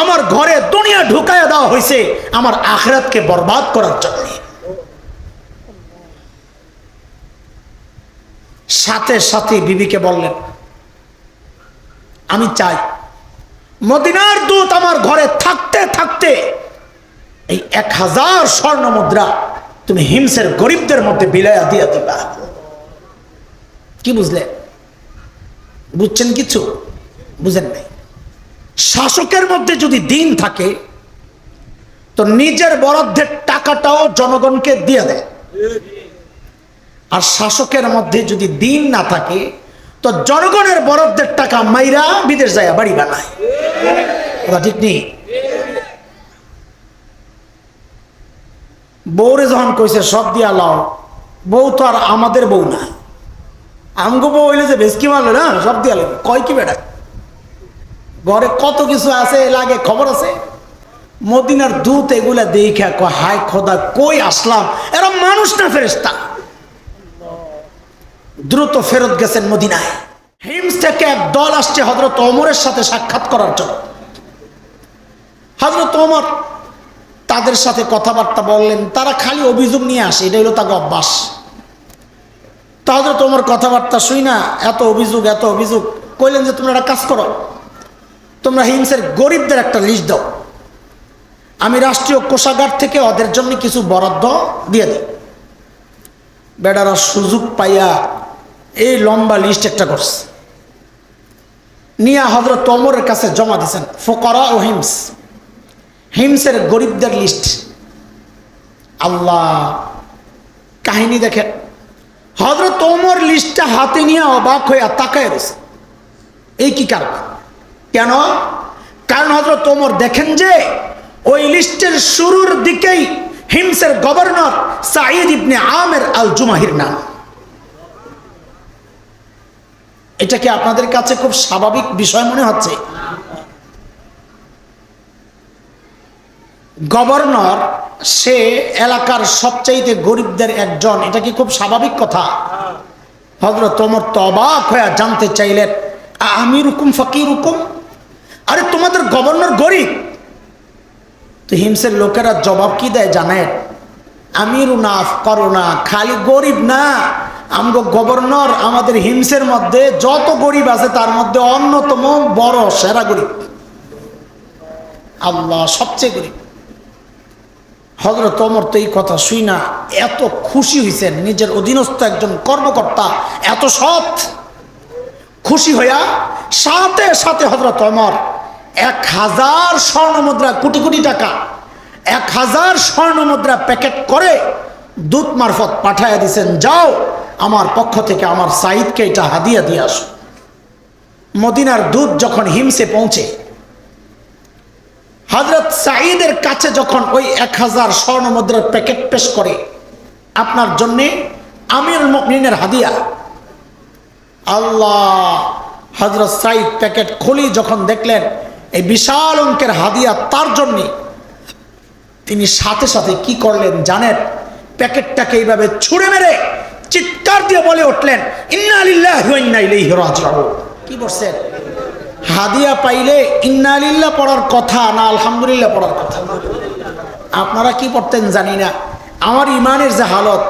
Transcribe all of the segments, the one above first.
আমার ঘরে দুনিয়া ঢুকাইয়া দেওয়া হয়েছে আমার আখরাতকে বরবাদ করার জন্য। সাথে সাথে বিবিকে বললেন, আমি চাই মদিনার দূত আমার ঘরে থাকতে থাকতে এই এক হাজার স্বর্ণ মুদ্রা তুমি হিমসের গরিবদের মধ্যে বিলাইয়া দিয়া দিবা। কি বুঝলে বুঝছেন কিছু? বুঝেন নাই? শাসকের মধ্যে যদি দিন থাকে, তো নিজের বরাদ্দের টাকাটাও জনগণকে দিয়ে দেয়। আর শাসকের মধ্যে যদি দিন না থাকে, তো জনগণের বরাদ্দের টাকা মাইরা বিদেশ যায় বাড়ি বানায়। ঠিক নেই? বউরে যখন কইছে, সব দিয়া লাও। বউ তো আর আমাদের বউ না। আমগো বউ হইলে যে ভেসকি মারলো না, সব দিয়া কয় কি বেড়ায় ঘরে কত কিছু আছে লাগে খবর আছে? মদিনার দূত এগুলা দেখা কয়, হায় খোদা, কই আসলাম? এরা মানুষ না ফেরেস্তা দ্রুত ফেরত গেছেন মদিনায়। হিমস থেকে এক দল আসছে হজরত অমরের সাথে সাক্ষাৎ করার জন্য। হজরত অমর তাদের সাথে কথাবার্তা বললেন, তারা খালি অভিযোগ নিয়ে আসে এটা হলো তাকে অভ্যাস। তা হজরত অমর কথাবার্তা শুই না এত অভিযোগ এত অভিযোগ, কইলেন যে তোমরা একটা কাজ করো। তোমরা হিমসের গরিবদের একটা লিস্ট দাও। আমি রাষ্ট্রীয় কোষাগার থেকে ওদের জন্য কিছু বরাদ্দ দিয়ে দিই। বেডারা সুযোগ পাইয়া এই লম্বা লিস্ট একটা করছে। নিয়া হজরত তমরের কাছে জমা দিয়েছেন ফোকরা ও হিমস। হিমসের গরিবদের লিস্ট আল্লাহ, কাহিনী দেখেন। হজরত তোমর লিস্টটা হাতে নিয়ে অবাক হইয়া তাকায় রয়েছে এই কি কারণ কেন? কারণ হজরত তোমর দেখেন যে ওই লিস্টের শুরুর দিকেই হিমসের গভর্নর সাইদ ইবনে আমের আল জুমাহির নাম। এটা কি আপনাদের কাছে খুব স্বাভাবিক বিষয় মনে হচ্ছে? গভর্নর, সে এলাকার সবচাইতে গরিবদের একজন, এটা কি খুব স্বাভাবিক কথা? হজরত তোমর তো অবাক হয়ে জানতে চাইলেন আমি রুকুম ফকির রুকুম আরে তোমাদের গভর্নর গরিব। তো হিমসের লোকেরা জবাব কি দেয় জানেন? আমিরু না করো না খালি গরিব না। আমগো গভর্নর আমাদের হিমসের মধ্যে যত গরিব আছে তার মধ্যে অন্যতম বড়, সেরা গরিব। আল্লাহ সবচেয়ে গরিব। হজরত অমর তো এই কথা শুই না, এত খুশি হয়েছেন নিজের অধীনস্থ একজন কর্মকর্তা, এত সৎ। খুশি হইয়া সাথে সাথে হজরত অমর এক হাজার স্বর্ণ মুদ্রা, কোটি কোটি টাকা। এক হাজার স্বর্ণ মুদ্রা প্যাকেট করে দূত মারফত পাঠাইয়া দিছেন, যাও আমার পক্ষ থেকে আমার সাইদকে এটা হাদিয়া দিয়ে আসো। মদিনার দূত যখন হিমসে পৌঁছে হজরত সাঈদের কাছে যখন ওই এক হাজার স্বর্ণ মুদ্রার প্যাকেট পেশ করে, আপনার জন্যে আমির মকমিনের হাদিয়া। আল্লাহ হজরত সাইদ প্যাকেট খুলি যখন দেখলেন এই বিশাল অঙ্কের হাদিয়া তার জন্যে তিনি সাথে সাথে কি করলেন জানেন? প্যাকেটটাকে এইভাবে ছুঁড়ে মেরে চিৎকার দিয়ে বলে উঠলেন কি বলছেন? হাদিয়া পাইলে ইন্না আলিল্লাহ পড়ার কথা না আলহামদুলিল্লাহ পড়ার কথা? আপনারা কি পড়তেন জানি না। আমার ইমানের যে হালত,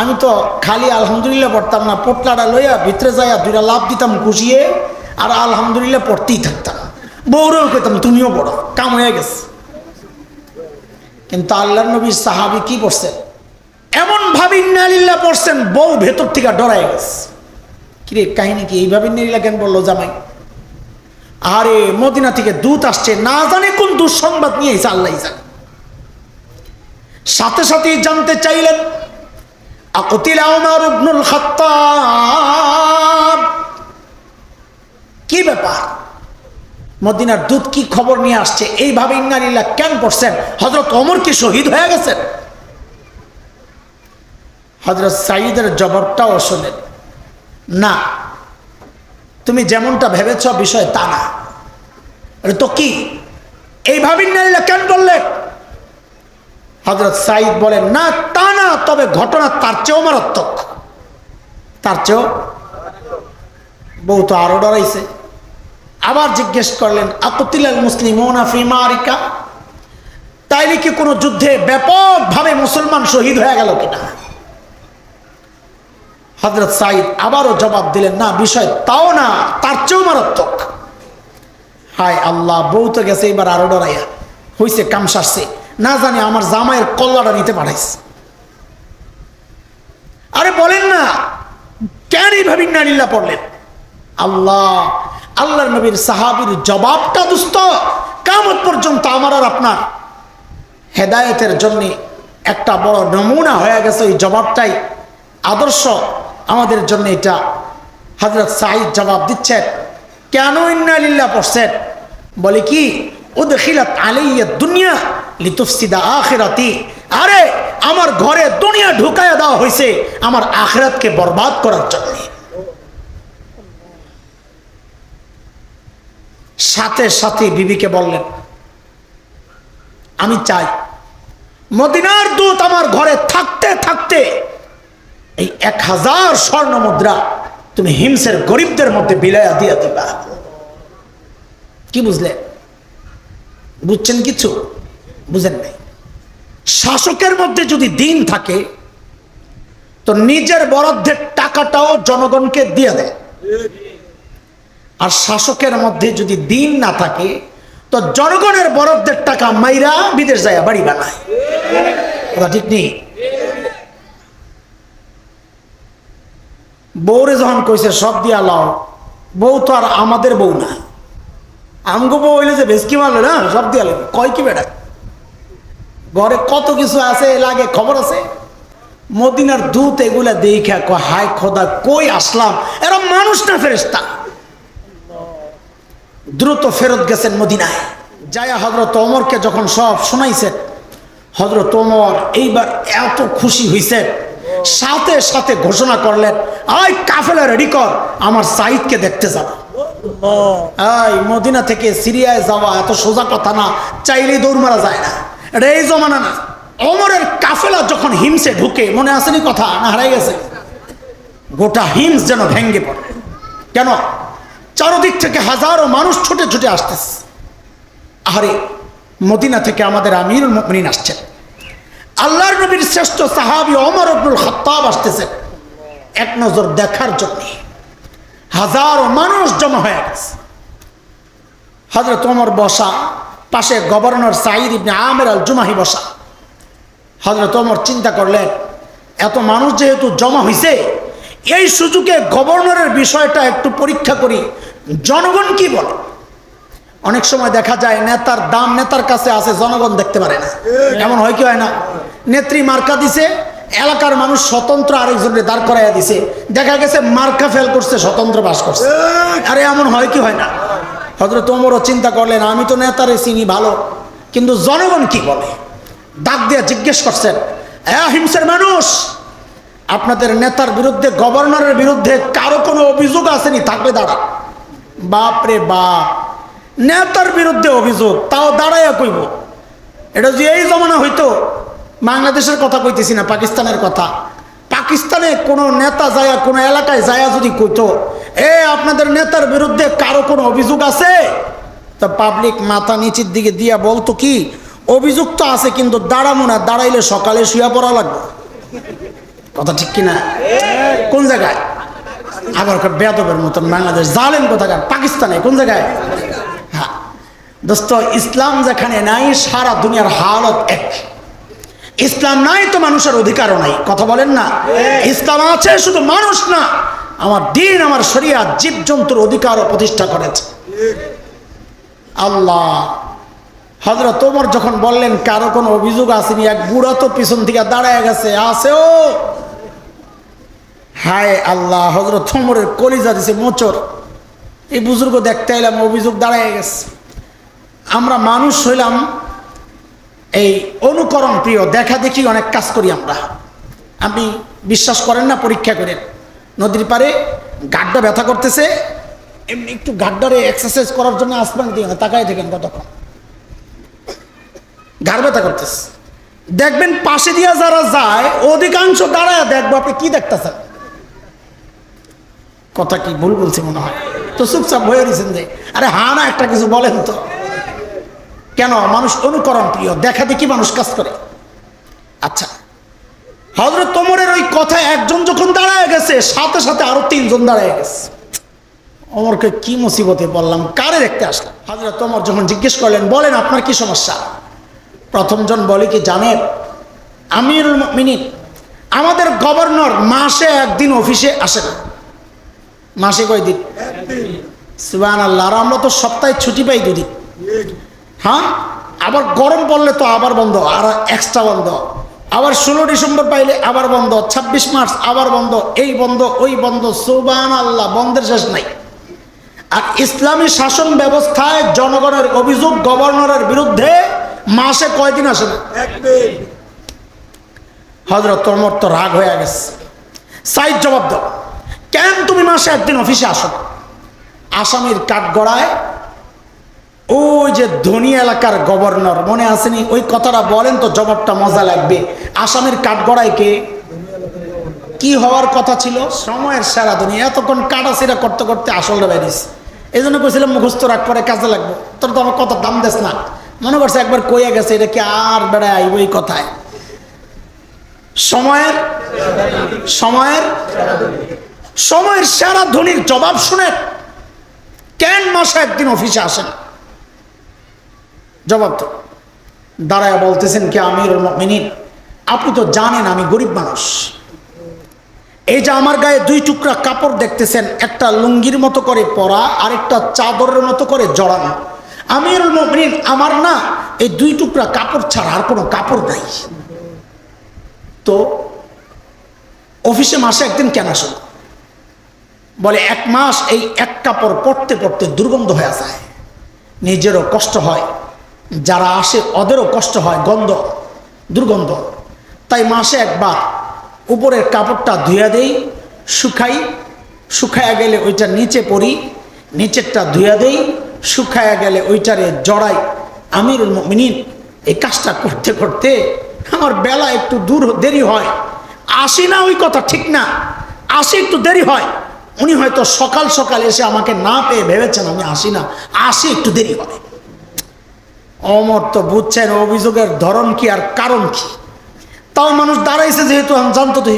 আমি তো খালি আলহামদুলিল্লাহ পড়তাম না, পোটলাটা লইয়া ভিতরে যাইয়া দুইটা লাভ দিতাম গুছিয়ে আর আলহামদুলিল্লাহ পড়তেই থাকতাম। বউরেও কইতাম তুমিও পড়ো, কাম হয়ে গেছে। কিন্তু আল্লাহ নবীর সাহাবি কি পড়ছেন এমন ভাবে ইন্নালিল্লাহ পড়ছেন, বউ ভেতর থেকে ডরাই গেছে। কিরে, কাহিনী কি? এইভাবে ইন্নালিল্লাহ কেন বলল জামাই? আরে, মদিনা থেকে দূত আসছে, না জানে কোন দুঃসংবাদ নিয়ে এসে আল্লাহ জানে। সাথে সাথে জানতে চাইলেন কি ব্যাপার? মদিনার দূত কি খবর নিয়ে আসছে? এইভাবে ইন্নালিল্লাহ কেন পড়ছেন? হজরত অমর কি শহীদ হয়ে গেছেন? হজরত সাইদের জবাবটাও শোনেন। না, তুমি যেমনটা ভেবেছ বিষয় তা না। তো কি? এইভাবে ইন্নালিল্লাহ কেন বললেন হজরত সাইদ বলেন, না, তা না, তবে ঘটনা তার চেয়েও মারাত্মক। তার চেয়েও, বউ তো আরও ডরাইছে। আবার জিজ্ঞেস করলেন, আকুতিলাল মুসলিম মারিকা? তাইলে কি কোনো যুদ্ধে ব্যাপকভাবে মুসলমান শহীদ হয়ে গেল কিনা? হজরত সাইদ আবারও জবাব দিলেন, না, বিষয় তাও না, তার চেয়েও মারাত্মক। হায় আল্লাহ, বউ তো গেছে এবার আরও ডরাইয়া, হইছে কাম সারছে। না জানি আমার জামাইয়ের কল্লাটা নিতে পাঠাইছে আরে বলেন না, কেন এইভাবে নালিল্লা পড়লেন? আল্লাহ আল্লাহর নবীর সাহাবির জবাবটা দুস্থ। কামত পর্যন্ত আমার আর আপনার। হেদায়েতের জন্য একটা বড় নমুনা হয়ে গেছে ওই জবাবটাই। আদর্শ আমাদের জন্য এটা। হজরত সাহিদ জবাব দিচ্ছেন, কেন ইন্নালিল্লা পড়ছেন, বলে কি, উদখিলাত আলাইয়া দুনিয়া লিতুফসিদা আখিরাতি। আরে, আমার ঘরে দুনিয়া ঢুকায়া দেওয়া হয়েছে আমার আখিরাতকে বরবাদ করার জন্য। সাথে সাথে বিবিকে বললেন, আমি চাই মদিনার দূত আমার ঘরে থাকতে থাকতে এই এক হাজার স্বর্ণ মুদ্রা তুমি হিমসের গরিবদের মধ্যে বিলাইয়া দিয়া দিবা। কি বুঝলে? বুঝছেন কিছু? বুঝেন নাই। শাসকের মধ্যে যদি দিন থাকে, তো নিজের বরাদ্দের টাকাটাও জনগণকে দিয়ে দেয়। আর শাসকের মধ্যে যদি দিন না থাকে, তো জনগণের বরফদের টাকা মাইরা বিদেশ যায় বাড়ি বানায়। ঠিক নেই? বউরে যখন কইছে, সব দিয়া লও বউ তো আর আমাদের বউ না। আমগো বউ হইলে যে ভেসকি মারলো না? সব দিয়া লাগবে কয় কি বেড়া ঘরে কত কিছু আছে লাগে খবর আছে? মদিনার দূত এগুলা দেখা কয়, হায় খোদা, কই আসলাম? এরা মানুষ না ফেরেস্তা দ্রুত ফেরত গেছেন মদিনায়। যায়া হজরত অমরকে যখন সব শোনাইছেন হজরত অমর এইবার এত খুশি হইছে, সাথে সাথে ঘোষণা করলেন আই কাফেলা রেডি কর, আমার সাইদকে দেখতে যাব। এই মদিনা থেকে সিরিয়ায় যাওয়া এত সোজা কথা না, চাইলেই দৌড় মারা যায় না। এটা এই জমানা না। অমরের কাফেলা যখন হিমসে ঢুকে, মনে আসেনি কথা? না হারাই গেছে? গোটা হিমস যেন ভেঙ্গে পড়ে। কেন? চারদিক থেকে হাজারো মানুষ ছুটে ছুটে আসতেছে। আরে মদিনা থেকে আমাদের আমিরুল মুমিনিন আসছেন। আল্লাহর নবীর শ্রেষ্ঠ সাহাবি অমর আব্দুল খত্তাব আসতেছেন। এক নজর দেখার জন্য। হাজারো মানুষ জমা হয়ে গেছে। হজরত ওমর বসা, পাশে গভর্নর সাইদ ইবনে আমের আল জুমাহি বসা। হজরত ওমর চিন্তা করলেন, এত মানুষ যেহেতু জমা হয়েছে এই সুযোগে গভর্নরের বিষয়টা একটু পরীক্ষা করি। জনগণ কি বলে? অনেক সময় দেখা যায় নেতার দাম নেতার কাছে আছে জনগণ দেখতে পারে না। এমন হয় কি হয় না? নেত্রী মার্কা দিছে, এলাকার মানুষ স্বতন্ত্র আরেকজনের দাঁড় করাইয়া দিছে। দেখা গেছে মার্কা ফেল করছে, স্বতন্ত্র বাস করছে। আরে এমন হয় কি হয় না? হজরত তোমরও চিন্তা করলেন, আমি তো নেতারে চিনি, ভালো। কিন্তু জনগণ কি বলে? ডাক দিয়ে জিজ্ঞেস করছেন হ্যাঁ হিংসের মানুষ আপনাদের নেতার বিরুদ্ধে, গভর্নরের বিরুদ্ধে কারও কোনো অভিযোগ আসেনি থাকলে দাঁড়া। বাপ রে বাপ। নেতার বিরুদ্ধে অভিযোগ, তাও দাঁড়াইয়া কইব। এটা যে এই জমানা হইতো, বাংলাদেশের কথা কইতেছি না, পাকিস্তানের কথা। পাকিস্তানে কোনো নেতা যায়া কোনো এলাকায় যায়া যদি কইতো, এ, আপনাদের নেতার বিরুদ্ধে কারও কোনো অভিযোগ আছে? তা পাবলিক মাথা নিচের দিকে দিয়া বলতো কি, অভিযোগ তো আছে, কিন্তু দাঁড়াবো না, দাঁড়াইলে সকালে শুয়া পড়া লাগবে। কথা ঠিক কিনা? কোন জায়গায়? আবার বেদবের মতন বাংলাদেশ জালেন কোথাকার? পাকিস্তানে, কোন জায়গায়? হ্যাঁ। দোস্ত, ইসলাম যেখানে নাই, সারা দুনিয়ার হালত এক। ইসলাম নাই তো মানুষের অধিকারও নাই, কথা বলেন না। ইসলাম আছে, শুধু মানুষ না। আমার দিন, আমার শরিয়া জীবজন্তুর অধিকারও প্রতিষ্ঠা করেছে। আল্লাহ হজরত তোমর যখন বললেন, কারও কোনো অভিযোগ আসেনি, এক বুড়া তো পিছন থেকে দাঁড়ায় গেছে, আসেও। হায় আল্লাহ হজরত তোমরের কলিজা দিছে মোচর এই বুজুর্গ দেখতে এলাম, অভিযোগ দাঁড়ায় গেছে। আমরা মানুষ হইলাম, এই অনুকরণ প্রিয়, দেখা দেখি অনেক কাজ করি আমরা। আপনি বিশ্বাস করেন না, পরীক্ষা করেন। নদীর পারে গাড্ডা ব্যথা করতেছে, এমনি একটু গাড্ডারে এক্সারসাইজ করার জন্য আসবেন দিয়ে না তাকাই দেখেন কতক্ষণ। ঘাড় ব্যথা করতেছে। দেখবেন পাশে দিয়া যারা যায়, অধিকাংশ দাঁড়ায় দেখব, আপনি কি দেখতেছেন? কথা কি ভুল বলছি মনে হয়? তো চুপচাপ হয়ে রয়েছেন যে, আরে হা না, একটা কিছু বলেন তো। কেন? মানুষ অনুকরণ প্রিয়, দেখা দেখি মানুষ কাজ করে। আচ্ছা হজরত তোমরের ওই কথায় একজন যখন দাঁড়ায় গেছে, সাথে সাথে আরও তিনজন দাঁড়ায় গেছে। অমরকে কি মুসিবতে বললাম কারে দেখতে আসলাম? হজরত তোমর যখন জিজ্ঞেস করলেন, বলেন আপনার কি সমস্যা? প্রথমজন বলে কি, জানেন, আমিরুল মিনিট আমাদের গভর্নর মাসে একদিন অফিসে আসে না। মাসে কয়দিন সুবান আল্লাহ আর আমরা তো সপ্তাহে ছুটি পাই দুদিন। হ্যাঁ? আবার গরম পড়লে তো আবার বন্ধ আর এক্সট্রা বন্ধ। আবার ষোলো ডিসেম্বর পাইলে আবার বন্ধ ২৬ মার্চ আবার বন্ধ এই বন্ধ ওই বন্ধ। সুবান আল্লাহ বন্ধের শেষ নাই। আর ইসলামী শাসন ব্যবস্থায় জনগণের অভিযোগ গভর্নরের বিরুদ্ধে মাসে কয়দিন আসে না? হজরত তোমর তো রাগ হয়ে গেছে। সাইড জবাব দাও। কেন তুমি মাসে একদিন অফিসে আসো? আসামির কাঠগড়ায় ওই যে ধনী এলাকার গভর্নর, মনে আসেনি ওই কথাটা বলেন তো, জবাবটা মজা লাগবে। আসামের কাঠগড়ায় কে? কি হওয়ার কথা ছিল? সময়ের সেরা দুনিয়া এতক্ষণ কাটাছিরা করতে করতে আসলটা বেরিস। এই জন্য কইছিলাম মুখস্থ রাখ, পরে কাজে লাগবো। তোর তো আমার কত দাম দেস না। মনে করছে একবার কইয়া গেছে, এটা কি আর বেড়ায় আইব এই কথায়? সময়ের সময়ের সময়ের সেরা ধনির জবাব শুনে কেন মাসে একদিন অফিসে আসেন? জবাব তো দাঁড়ায় বলতেছেন কি আমির মিনিট আপনি তো জানেন আমি গরিব মানুষ। এই যে আমার গায়ে দুই টুকরা কাপড় দেখতেছেন, একটা লুঙ্গির মতো করে পরা আর একটা চাদরের মতো করে জড়ানো। আমিরুল মুমিনিন, আমার না এই দুই টুকরা কাপড় ছাড়া আর কোনো কাপড় নাই। তো অফিসে মাসে একদিন কেন আসো বলে এক মাস এই এক কাপড় পরতে পরতে দুর্গন্ধ হয়ে যায়। নিজেরও কষ্ট হয়। যারা আসে ওদেরও কষ্ট হয় গন্ধ, দুর্গন্ধ। তাই মাসে একবার উপরের কাপড়টা ধুয়ে দেই, শুকাই, শুকায়া গেলে ওইটা নিচে পরি, নিচেরটা ধুয়ে দেই, শুকায়া গেলে ওইটারে জড়াই। আমিরুল মিনিট এই কাজটা করতে করতে আমার বেলা একটু দূর, দেরি হয়। আসি না ওই কথা ঠিক না। আসি একটু দেরি হয়। উনি হয়তো সকাল সকাল এসে আমাকে না পেয়ে ভেবেছেন আমি আসি না। আসি একটু দেরি হয় অমর তো বুঝছেন অভিযোগের ধরন কি আর কারণ কি। তাও মানুষ দাঁড়াইছে যেহেতু আমি জানতো তো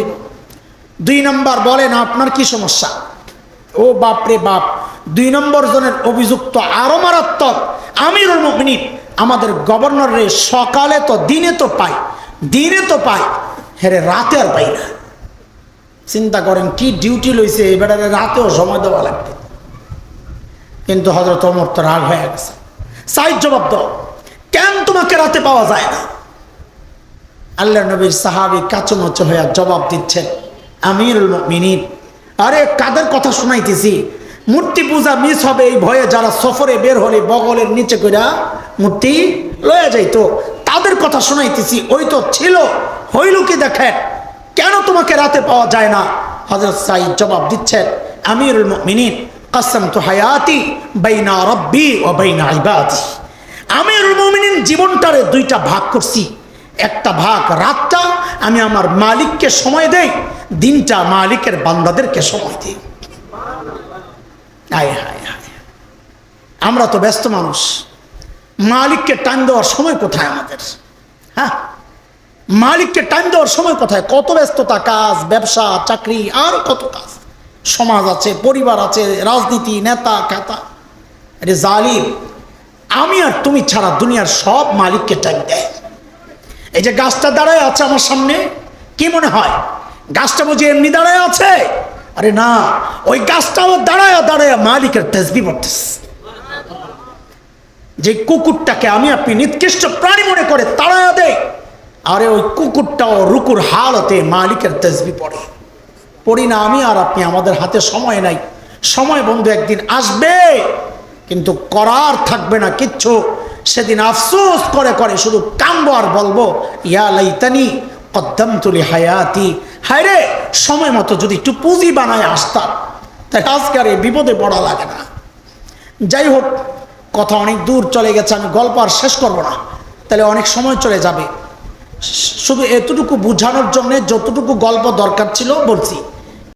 দুই নম্বর বলেন, আপনার কি সমস্যা? ও বাপ রে বাপ, দুই নম্বর জনের অভিযুক্ত আরও মারাত্মক। আমিরুল মুমিনিন, আমাদের গভর্নর রে সকালে তো দিনে তো পাই দিনে তো পাই হেরে রাতে আর পাই না। চিন্তা করেন, কি ডিউটি লইছে? এবারে রাতেও সময় দেওয়া লাগবে। কিন্তু হজরত অমর তো রাগ হয়ে গেছে। সাইড জবাব দাও, কেন তোমাকে রাতে পাওয়া যায় না? আল্লাহ নবীর সাহাবি কাচুমচু হইয়া জবাব দিচ্ছেন, আমিরুল মিনিট আরে কাদের কথা শুনাইতেছি? মূর্তি পূজা মিস হবে, এই ভয়ে যারা সফরে বের হলে বগলের নিচে কইরা মূর্তি লয়ে যাইতো। তাদের কথা শুনাইতেছি, ওই তো ছিল, হইল কি দেখেন? কেন তোমাকে রাতে পাওয়া যায় না? হজরত সাইদ জবাব দিচ্ছেন, আমিরুল মিনিট কাসম তো হায়াতি বাইনা রব্বি ও বাইনা ইবাদি। আমিরুল মুমিনিন জীবনটারে দুইটা ভাগ করছি। একটা ভাগ রাতটা আমি আমার মালিককে সময় দেই, দিনটা মালিকের বান্দাদেরকে সময় দিই। হায় হায় হায়। আমরা তো ব্যস্ত মানুষ। মালিককে টাইম দেওয়ার সময় কোথায় আমাদের? হ্যাঁ? মালিককে টাইম দেওয়ার সময় কোথায়? কত ব্যস্ততা, কাজ, ব্যবসা, চাকরি, আর কত কাজ? সমাজ আছে, পরিবার আছে, রাজনীতি, নেতা খেতা এটা জালিম, আমি আর তুমি ছাড়া দুনিয়ার সব মালিককে টাইম দেয়। এই যে গাছটা দাঁড়ায় আছে আমার সামনে, কি মনে হয়? গাছটা বুঝি এমনি দাঁড়ায় আছে? আরে না, ওই গাছটাও দাঁড়ায় দাঁড়ায় মালিকের তেজবি পড়তেছে। যে কুকুরটাকে আমি আপনি নিকৃষ্ট প্রাণী মনে করে তাড়ায়া দেয় আরে ওই কুকুরটাও রুকুর হালতে মালিকের তেজবি পড়ে। পড়ি না আমি আর আপনি, আমাদের হাতে সময় নাই। সময় বন্ধু একদিন আসবে, কিন্তু করার থাকবে না কিচ্ছু। সেদিন আফসোস করে করে শুধু কানবো আর বলব, ইয়া লাইতানি কদ্দম তুলি হায়াতি হায় রে সময় মতো যদি একটু পুঁজি বানায় আসতাম তাই আজকে আর এই বিপদে পড়া লাগে না। যাই হোক, কথা অনেক দূর চলে গেছে, আমি গল্প আর শেষ করব না। তাহলে অনেক সময় চলে যাবে। শুধু এতটুকু বোঝানোর জন্য যতটুকু গল্প দরকার ছিল বলছি।